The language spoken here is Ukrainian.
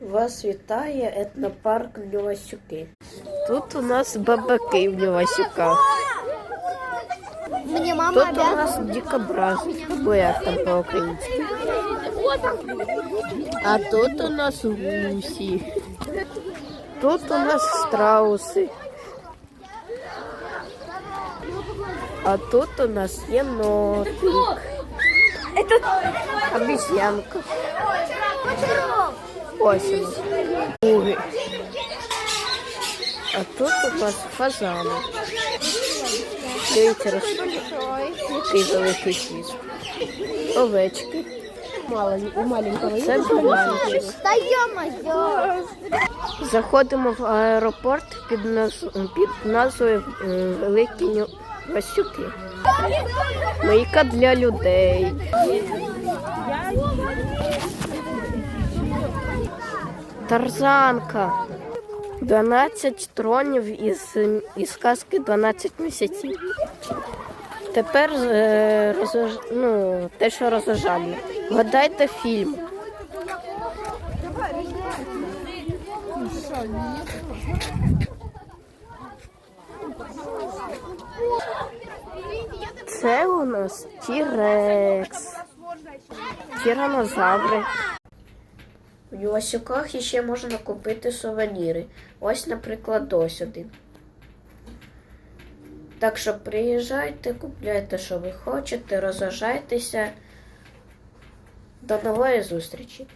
Вас вітає етнопарк Ньовасюки. Тут у нас бабаки в Ньовасюках. Мне мама Тут у обязана. нас дикобраз. Бо як там по-українськи. А тут у нас гусі. Тут у нас страуси. А тут у нас єнотик. Обезьянка. Ось у А тут у нас фазани. Дивіться. Такий великий хвіст. Овечки. у маленького Це баранчик. Заходимо в аеропорт під, наз... під назвою е, Великі Васюки. Мийка для людей. Тарзанка. 12 тронів із, із казки 12 місяців. Тепер е, розваж... ну, те, що розважально. Вгадайте фільм. Це у нас Тірекс. Тиранозаври. В Ювасюках ще можна купити сувеніри. Ось, наприклад, ось один. Так що приїжджайте, купляйте, що ви хочете, розважайтеся. До нової зустрічі!